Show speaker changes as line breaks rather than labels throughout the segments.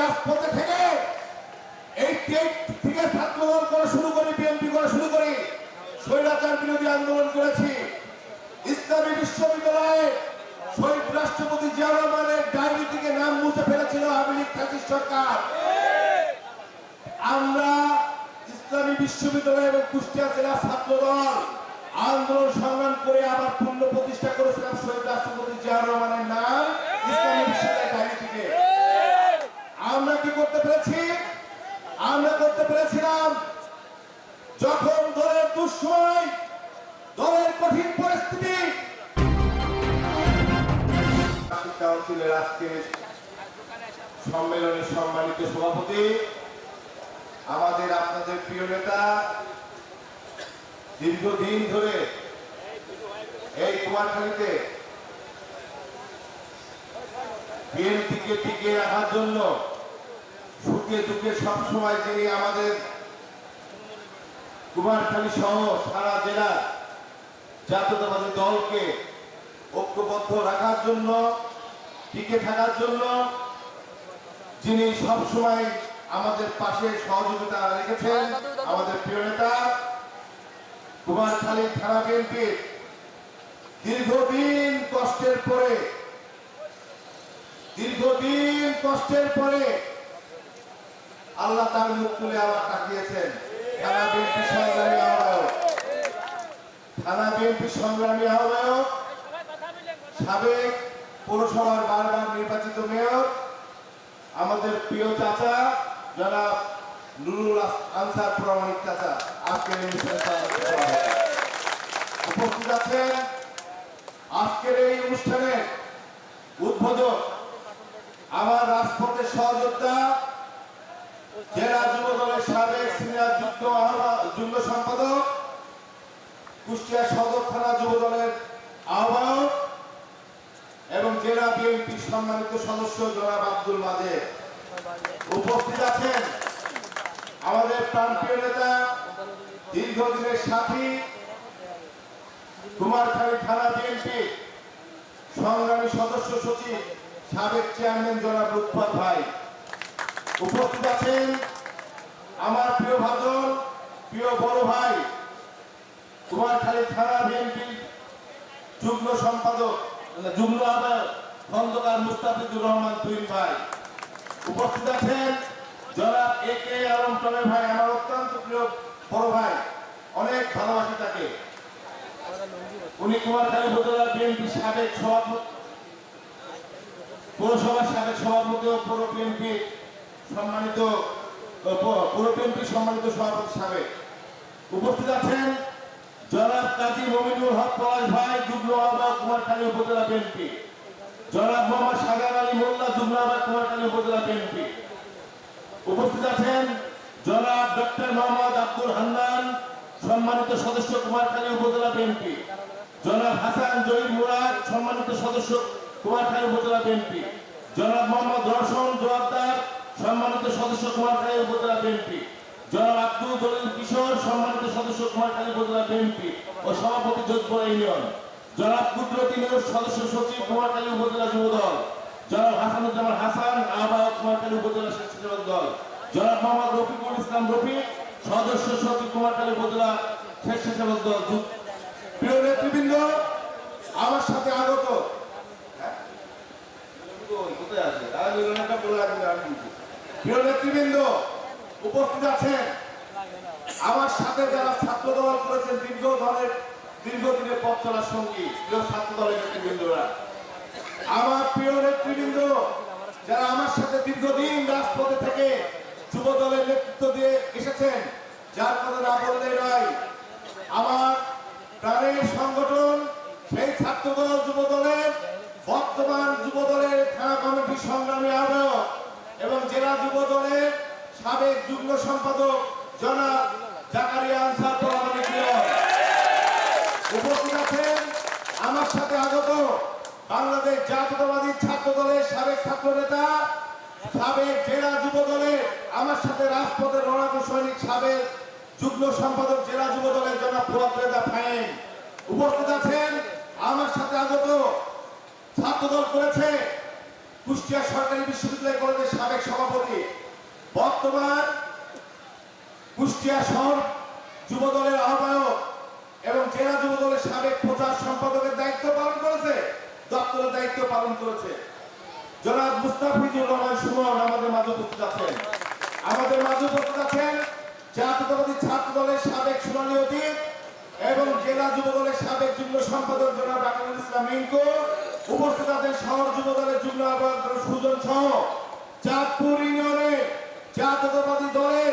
রাজপথে থেকে এই টেট থেকে ছাত্রদল করা শুরু করে, বিএনপি করা শুরু করে, স্বৈরাচার বিরোধী আন্দোলন করেছি। ইসলামী বিশ্ববিদ্যালয়ে শহীদ রাষ্ট্রপতি জিয়া রহমানের ডায়েরি থেকে নাম মুছে ফেলেছিল আওয়ামী লীগ ফ্যাসিস্ট সরকার। আমরা ইসলামী বিশ্ববিদ্যালয় এবং কুষ্টিয়া জেলা ছাত্রদল আন্দোলন সংগ্রাম করে আবার পূর্ণ প্রতিষ্ঠা করেছিলাম শহীদ রাষ্ট্রপতি জিয়া রহমানের নাম। ইসলামী বিশ্ববিদ্যালয় সভাপতি আমাদের আপনাদের প্রিয় নেতা দীর্ঘদিন ধরে এই কুমারখালীতে বিএনপিকে টিকে রাখার জন্য সুখে দুঃখে সবসময় যিনি আমাদের কুমারখালী সহ সারা জেলার জাতীয়তাবাদী দলকে ঐক্যবদ্ধ রাখার জন্য, টিকে থাকার জন্য যিনি সবসময় আমাদের পাশে সহযোগিতা রেখেছেন আমাদের প্রিয় নেতা কুমারখালী থানা বিএনপির দীর্ঘদিন কষ্টের পরে দীর্ঘদিন কষ্টের পরে আল্লাহ তার মুখ তুলে আবার তাকিয়েছেন। থানা বিএনপি সংগ্রামী আহ্বায়ক। থানা বিএনপি সংগ্রামী আহ্বায়ক সাবেক পৌরসভার বারবার নির্বাচিত মেয়র আমাদের প্রিয় চাচা জনাব নুরুল আনসার প্রমাণিক চাচা আজকের এই উপস্থিত আছেন। আজকের এই অনুষ্ঠানের উদ্বোধক আমার রাজপথের সহযোদ্ধা, জেলা যুব দলের সাবেক সিনিয়র যুগ্ম যুগ্ম সম্পাদক, কুষ্টিয়া সদর থানা যুব দলের আহ্বায়ক এবং জেলা বিএনপির সম্মানিত সদস্য জনাব আব্দুল মাজেদ। উপস্থিত আছেন আমাদের প্রান্তীয় নেতা, দীর্ঘদিনের সাথী, কুমারখালী থানা বিএনপি সংগ্রামী সদস্য সচিব, সাবেক চেয়ারম্যান জনাব রূপপাল ভাই। উপস্থিত আছেন আমার প্রিয় ভাজন, প্রিয় বড় ভাই, কুমারখালী থানা বিএনপি যুগ্ম সম্পাদক, যুগ্ম আহ্বায়ক খন্দকার মুস্তাফিজুর রহমান তুইন ভাই। উপস্থিত আছেন জনাব এ কে আলম টমে ভাই, আমার অত্যন্ত প্রিয় বড় ভাই। অনেক ভালোবাসি তাকে। উনি উপজেলা বিএনপি সাবেক সভাপতি পৌরসভার সাবেক সভাপতি ও পৌর বিএনপি সম্মানিত পৌর বিএনপি সম্মানিত সভাপতি সাবেক। উপস্থিত আছেন জনাব কাজী মমিনুল হক পলাশ ভাই, যুগ্ম আহ্বায়ক কুমারখালী উপজেলা বিএনপি। জনাব মোহাম্মদ সাগার আলী মোল্লা যুগ্ম কুমারখালী উপজেলা বিএনপি। উপস্থিত আছেন জনাব ডক্টর মোহাম্মদ আব্দুল হান্নান, সম্মানিত সদস্য কুমারখালী উপজেলা বিএনপি। জনাব হাসান জহির মুরাদ, সম্মানিত সদস্য কুমারখালী উপজেলা বিএনপি। জনাব মোহাম্মদ রওশন জোয়ারদার সম্মানিত সদস্য কুমারখালী উপজেলা বিএনপি। জনাব আব্দুল দলিল কিশোর, সম্মানিত সদস্য কুমারখালী উপজেলা বিএনপি ও সভাপতি যোধপুর ইউনিয়ন। জনাব কুদরতি নূর সদস্য সচিব কুমারখালী উপজেলা যুবদল জনাব হাসানুজ্জামান হাসান, আহ্বায়ক কুমারখালী উপজেলা স্বেচ্ছাসেবক দল। জনাব মোহাম্মদ রফিকুল ইসলাম রফিক সদস্য সচিব কুমারখালী উপজেলা স্বেচ্ছাসেবক দল। প্রিয় নেতৃবৃন্দ, আমার সাথে আগত। হ্যাঁ? প্রিয় নেতৃবৃন্দ, উপস্থিত আছেন? আমার সাথে যারা ছাত্র দল করেছেন, দীর্ঘ দলের দীর্ঘদিনের পথ চলার সঙ্গী প্রিয় ছাত্র দলের নেতৃবৃন্দরা। আমার প্রিয় নেতৃবৃন্দ, যারা আমার সাথে দীর্ঘদিন রাজপথে থেকে যুব দলের নেতৃত্ব দিয়ে এসেছেন, যার কথা না বললে নয়, আমার প্রাণের সংগঠন, সেই ছাত্র দল যুব দলের, বর্তমান যুব দলের থানা কমিটি সংগ্রামী আহ্বায়ক এবং জেলা যুব দলের সাবেক যুগ্ম সম্পাদক জনাব জাকারিয়া আনসার পরামর্শ উপস্থিত আছেন। আমার সাথে আগত বাংলাদেশ জাতীয়তাবাদী ছাত্র দলের সাবেক ছাত্র নেতা সাবেক জেলা যুব দলের আমার সাথে রাজপথের রণাঙ্গ সৈনিক সাবেক যুগ্ম সম্পাদক জেলা যুব দলের জনাব ফুরাদ রেজা ফাইন উপস্থিত আছেন। আমার সাথে আগত ছাত্র দল করেছে কুষ্টিয়া সরকারি বিশ্ববিদ্যালয় কলেজের সাবেক সভাপতি। বর্তমান কুষ্টিয়া শহর যুব দলের আহ্বায়ক এবং জেলা যুব দলের সাবেক প্রচার সম্পাদকের দায়িত্ব পালন করেছে, দপ্তরের দায়িত্ব পালন করেছে। জনাব মুস্তাফিজুর রহমান সুমন আমাদের মাঝে উপস্থিত আছেন। আমাদের মাঝে উপস্থিত আছেন জাতীয়তাবাদী ছাত্র দলের সাবেক এবং জেলা যুব দলের সাবেক যুগ্ম সম্পাদক জনাব আকিমুল ইসলাম মিঙ্কু। উপস্থিত আছেন শহর যুব দলের যুগ্ম আহ্বায়ক সুজন সহ। চাঁদপুর ইউনিয়নে জাতীয়তাবাদী দলের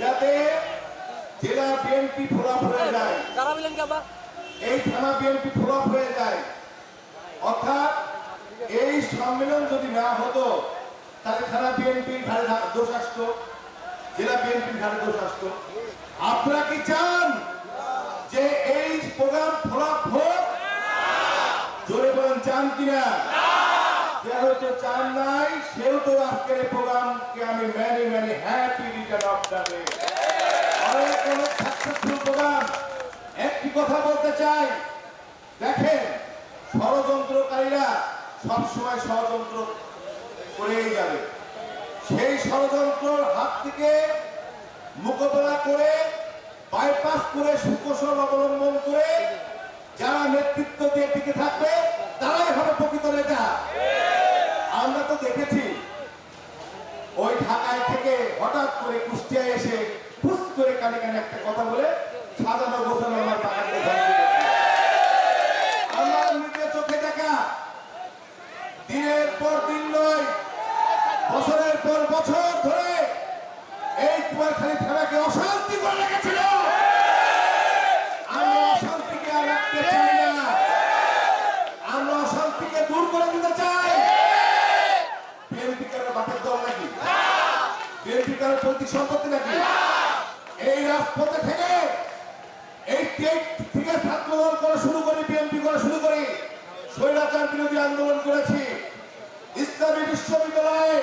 যাতে জেলা বিএনপি ফোরাপ হয়ে যায়। এই থানা বিএনপি ফ্লপ হয়ে যায়। অর্থাৎ এই সম্মেলন যদি না হতো তাহলে থানা বিএনপির ঘাড়ে দোষ আসতো। জেলা বিএনপির ঘাড়ে দোষ আসতো। আপনারা কি চান যে এই প্রোগ্রাম ফ্লপ হোক? জোরে বলেন চান কিনা? যে হয়তো চান নাই সেও তো আজকের প্রোগ্রামকে আমি many many happy return of the day অনেক সাকসেসফুল প্রোগ্রাম একটি কথা বলতে চাই। দেখেন, ষড়যন্ত্রকারীরা সবসময় ষড়যন্ত্র করেই যাবে। সেই ষড়যন্ত্রর হাত থেকে মোকাবেলা করে বাইপাস করে, সুকৌশল অবলম্বন করে, যারা নেতৃত্ব দিয়ে টিকে থাকবে, তারাই হবে প্রকৃত নেতা। আমরা তো দেখেছি। ওই ঢাকায় থেকে হঠাৎ করে কুষ্টিয়ায় এসে ফুস করে কানে কানে একটা কথা বলে সাজানো গোছানো আমার বাগানকে দিনের পর দিন নয়, বছরের পর বছর ধরে এই কুমারখালী থানাকে অশান্তি করে আমরা অশান্তিকে আর রাখতে চাই না আমরা অশান্তিকে দূর করে দিতে চাই বিএনপি কারও বাপের দল নাকি বিএনপি কারও পৈতৃক সম্পত্তি নাকি? এই রাজপথে থেকে এই টেট থেকে ছাত্র করা শুরু করে বিএনপি করা শুরু করে। স্বৈরাচার বিরোধী আন্দোলন করেছি। ইসলামী বিশ্ববিদ্যালয়ে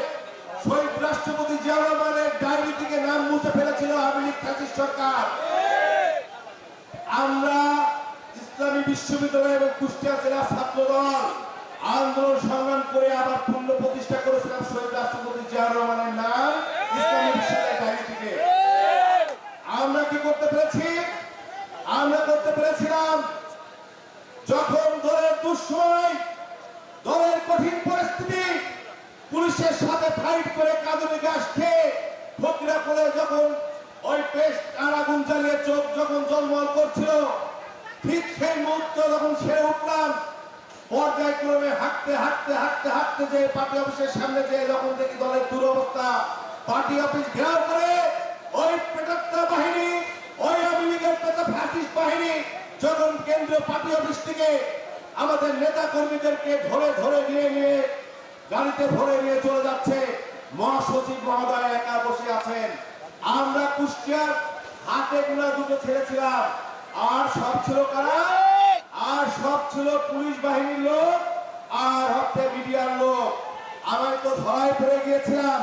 শহীদ রাষ্ট্রপতি জিয়া ডায়েরি থেকে নাম মুছে ফেলেছিল আওয়ামী লীগ ফ্যাসিস্ট সরকার। আমরা ইসলামী বিশ্ববিদ্যালয় এবং কুষ্টিয়া জেলা ছাত্র দল আন্দোলন সংগ্রাম করে আবার পূর্ণ প্রতিষ্ঠা করেছিলাম শহীদ রাষ্ট্রপতি জিয়া রহমানের নাম। ইসলামী আমরা কি করতে পেরেছি? আমরা করতে পেরেছিলাম যখন দলের দুঃসময়, দলের কঠিন পরিস্থিতি, পুলিশের সাথে ফাইট করে কাঁদুনি গাছ খেয়ে ফকিরা করে যখন ওই পেস্ট আগুন জ্বালিয়ে চোখ যখন জন্মল করছিল, ঠিক সেই মুহূর্তে যখন সেরে উঠলাম, পর্যায়ক্রমে হাঁটতে হাঁটতে হাঁটতে হাঁটতে যে পার্টি অফিসের সামনে যে যখন দেখি দলের দুরবস্থা, পার্টি অফিস ঘেরাও করে ওই পেটাত্তা বাহিনী, ওই আওয়ামী লীগের ফ্যাসিস্ট বাহিনী, যখন কেন্দ্রীয় পার্টি অফিস থেকে আমাদের নেতা কর্মীদেরকে ধরে ধরে নিয়ে নিয়ে গাড়িতে ভরে নিয়ে চলে যাচ্ছে, মহাসচিব মহোদয় একা বসে আছেন। আমরা কুষ্টিয়ার হাতে গুলা দুটো ছেড়েছিলাম। আর সব ছিল কারা? আর সব ছিল পুলিশ বাহিনীর লোক, আর হচ্ছে মিডিয়ার লোক। আমি তো ধরায় পড়ে গিয়েছিলাম।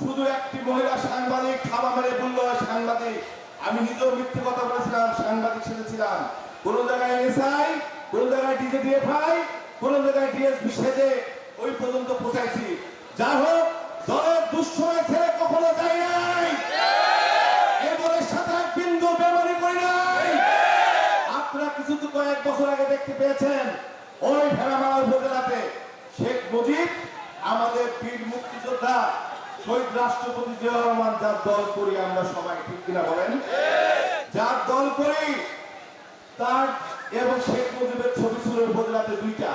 শুধু একটি মহিলা সাংবাদিক খাবা মেরে বলল, সাংবাদিক, আমি নিজেও মিথ্যে কথা বলেছিলাম, সাংবাদিক সেজেছিলাম। কোন জায়গায় এসআই কোন জায়গায় ডিজিডিএফআই, কোন জায়গায় ডিএসপি সেজে ওই পর্যন্ত পৌঁছাইছি। যা হোক, দলের দুঃসময় ছেড়ে কখনো যায় নাই। এ দলের সাথে এক বিন্দু বেমানি করি নাই। আপনারা কিছু কয়েক বছর আগে দেখতে পেয়েছেন, ওই ভেড়ামারা উপজেলাতে শেখ মুজিব, আমাদের বীর মুক্তিযোদ্ধা শহীদ রাষ্ট্রপতি জিয়া রহমান, যার দল করি আমরা সবাই, ঠিক কিনা বলেন? যার দল করি, তার এবং শেখ মুজিবের ছবি ছিল উপজেলাতে দুইটা।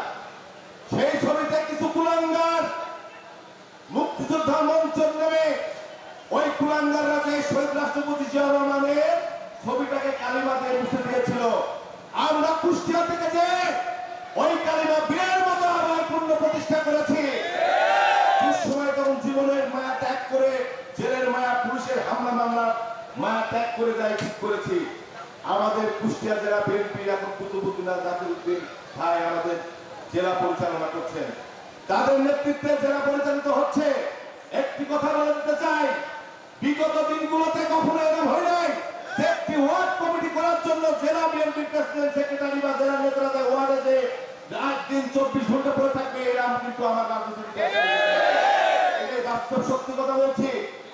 সেই ছবিতে কিছু কুলাঙ্গার মুক্তিযোদ্ধা মঞ্চের নেমে ওই কুলাঙ্গাররা যে শহীদ রাষ্ট্রপতি জিয়া রহমানের ছবিটাকে কালিমা মুছে দিয়েছিল। আমরা কুষ্টিয়া থেকে যে ওই কালিমা বীরের মতো আবার পূর্ণ প্রতিষ্ঠা করেছি। মা ত্যাগ করে যায়, ঠিক করেছি। আমাদের কুষ্টিয়া জেলা বিএনপির এখন কুতুবুদ্দিনা জাকির উদ্দিন ভাই আমাদের জেলা পরিচালনা করছেন। তাদের নেতৃত্বে জেলা পরিচালিত হচ্ছে। একটি কথা বলতে চাই, বিগত দিনগুলোতে কখনো এরকম হয় নাই যে একটি ওয়ার্ড কমিটি করার জন্য জেলা বিএনপির প্রেসিডেন্ট, সেক্রেটারি বা জেলা নেতারা যায় ওয়ার্ডে যে আট দিন চব্বিশ ঘণ্টা পরে থাকবে এরকম কিন্তু আমার রাজনীতি বাস্তব সত্যি কথা বলছি।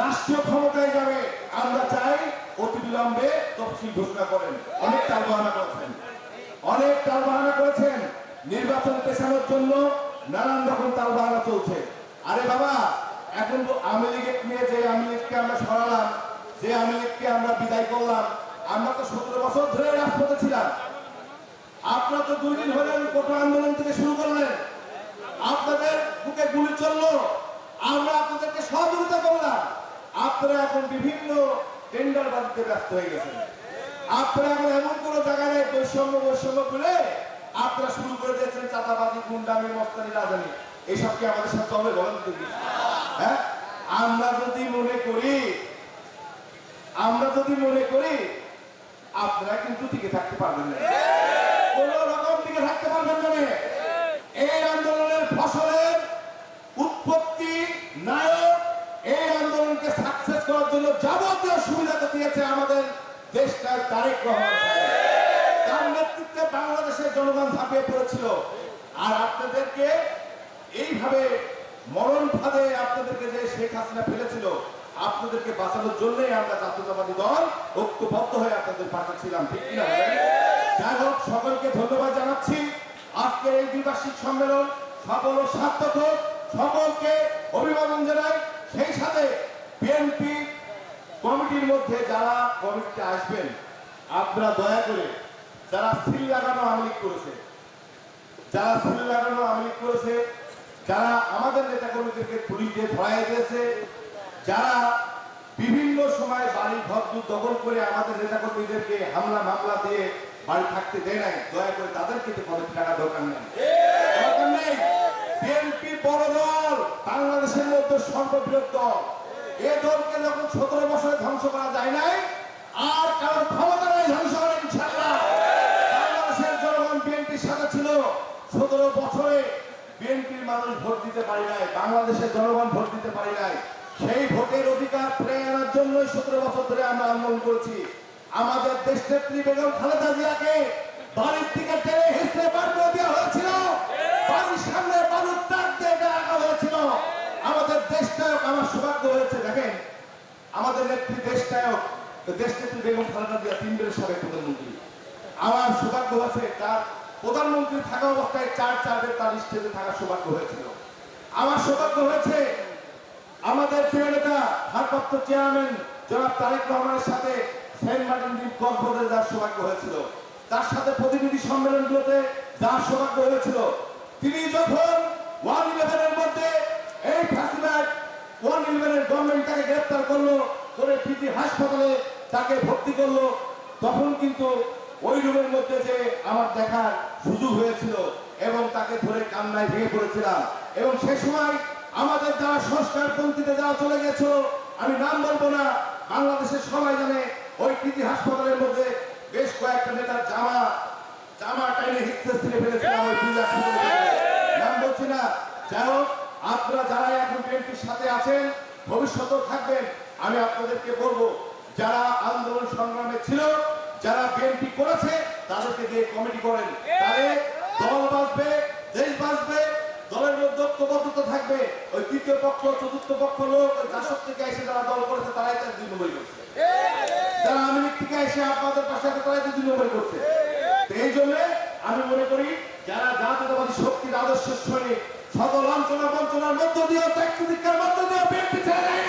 রাষ্ট্রীয় ক্ষমতায় যাবে, আমরা চাই অতি বিলম্বে তফসিল ঘোষণা করেন। অনেক টাল বাহানা করেছেন। অনেক টাল বাহানা করেছেন। নির্বাচন পেছানোর জন্য নানান রকম তাল বাহানা চলছে। আরে বাবা, এখন তো আওয়ামী লীগের নিয়ে যে আওয়ামী লীগকে আমরা সরালাম, যে আওয়ামী লীগকে আমরা বিদায় করলাম, আমরা তো সতেরো বছর ধরে রাজপথে ছিলাম। আপনারা তো দুই দিন হলেন কোটা আন্দোলন থেকে শুরু করলেন। আপনাদের বুকে গুলি চলল। আমরা আপনাদেরকে সহযোগিতা করলাম। আপনারা এখন বিভিন্ন টেন্ডার বাজিতে ব্যস্ত হয়ে গেছেন। আপনারা এখন এমন কোন জায়গায় নেই, বৈষম্য বৈষম্য বলে আপনারা শুরু করে দিয়েছেন চাঁদাবাজি, গুন্ডামি, মস্তানি, রাজানি। এইসব কি আমাদের সাথে চলে বলেন হ্যাঁ? আমরা যদি মনে করি, আমরা যদি মনে করি, আপনারা কিন্তু টিকে থাকতে পারবেন না। কোন রকম টিকে থাকতে পারবেন না। এই আন্দোলনের ফসলের উৎপত্তি নায়ক এই আন্দোলনকে সাকসেস করার জন্য যাবতীয় সুবিধা দিয়েছে আমাদের দেশটার তারেক রহমান তার নেতৃত্বে বাংলাদেশের জনগণ ঝাঁপিয়ে পড়েছিল। আর আপনাদেরকে এইভাবে মরণ ফাঁদে আপনাদেরকে যে শেখ হাসিনা ফেলেছিল, আপনাদেরকে বাঁচানোর জন্যই আমরা জাতীয়তাবাদী দল ঐক্যবদ্ধ হয়ে আপনাদের পাশে ছিলাম, ঠিক কিনা যাই হোক, সকলকে ধন্যবাদ জানাচ্ছি। আজকের এই দ্বিবার্ষিক সম্মেলন সফল ও সার্থক। সকলকে অভিবাদন জানাই। সেই সাথে বিএনপি কমিটির মধ্যে যারা কমিটিতে আসবেন, আপনারা দয়া করে যারা সিল লাগানো আমলিক করেছে, যারা সিল লাগানো আমলিক করেছে, যারা আমাদের নেতা কর্মীদেরকে পুলিশ দিয়ে ধরাই দিয়েছে, যারা বিভিন্ন সময় বাড়ি ঘর দখল করে আমাদের নেতা কর্মীদেরকে হামলা মামলা দিয়ে বাড়ি থাকতে দেয় নাই, দয়া করে তাদের কিন্তু কমিটি টাকা দরকার নেই। বিএনপি বড় দল, বাংলাদেশের মধ্যে সর্ববৃহৎ দল। এ দলকে যখন সতেরো ধ্বংস করা যায় নাই। আর কারণ ক্ষমতা নেই ধ্বংস জনগণ বিএনপির সাথে ছিল। সতেরো বছরে বিএনপির মানুষ ভোট দিতে পারি নাই, বাংলাদেশের জনগণ ভোট দিতে পারি নাই। সেই ভোটের অধিকার আনার জন্যই সতেরো বছর ধরে আমরা আন্দোলন করেছি। আমাদের দেশ নেত্রী বেগম খালেদা জিয়াকে বাড়ির থেকে টেনে করে দেওয়া হয়েছিল। বাড়ির সামনে এটা হয়েছিল। আমাদের দেশটায়ক আমার সৌভাগ্য হয়েছে, দেখেন। আমাদের নেত্রী দেশটায়ক দেশ নেত্রী বেগম খালেদা জিয়া তিনবারের সাবেক প্রধানমন্ত্রী। আমার সৌভাগ্য হয়েছে, তার প্রধানমন্ত্রী থাকা অবস্থায় চার চারদের তার স্টেজে থাকার সৌভাগ্য হয়েছিল। আমার সৌভাগ্য হয়েছে, আমাদের প্রিয় নেতা, ভারপ্রাপ্ত চেয়ারম্যান জনাব তারেক রহমানের সাথে সেন্ট মার্টিন দ্বীপ কক্সবাজারে যাওয়ার সৌভাগ্য হয়েছিল। তার সাথে প্রতিনিধি সম্মেলনগুলোতে যাওয়ার সৌভাগ্য হয়েছিল। তিনি যখন ওয়ান ইলেভেনের মধ্যে ইলেভেনের গভর্নমেন্ট তাকে গ্রেপ্তার করল, করে পিটি হাসপাতালে তাকে ভর্তি করল। তখন কিন্তু ওই রুমের মধ্যে যে আমার দেখার সুযোগ হয়েছিল এবং তাকে ধরে কান্নায় ভেঙে পড়েছিলাম। এবং সে সময় আমাদের যারা সংস্কার পন্থীতে যারা চলে গেছিল। আমি নাম বলব না, বাংলাদেশের সবাই জানে, ওই কৃতি হাসপাতালের মধ্যে বেশ কয়েকটা নেতার জামা জামা টাইনে ছিঁড়ে ফেলেছিলাম ওই। নাম বলছি না। যাই হোক আপনারা যারা এখন বিএনপির সাথে আছেন, ভবিষ্যতেও থাকবেন, আমি আপনাদেরকে বলব, যারা আন্দোলন সংগ্রামে ছিল, যারা বিএনপি করেছে, তাদেরকে দিয়ে কমিটি করেন। তাহলে দল বাঁচবে, দেশ বাঁচবে, দলের মধ্যে ঐক্যবদ্ধতা থাকবে, ওই তৃতীয় পক্ষ, চতুর্থ পক্ষ লোক জাসদ থেকে এসে যারা দল করেছে, তারাই তার দুই নম্বরই করছে। যারা আওয়ামী থেকে এসে আপনাদের পাশে আছে, তারাই দুই নম্বরই করছে। এই জন্য আমি মনে করি, যারা জাতীয়তাবাদী শক্তির আদর্শ সৈনিক সকল আলোচনা বঞ্চনার মধ্য দিয়ে ত্যাগ প্রতিজ্ঞার মধ্য দিয়ে পেট পিছিয়ে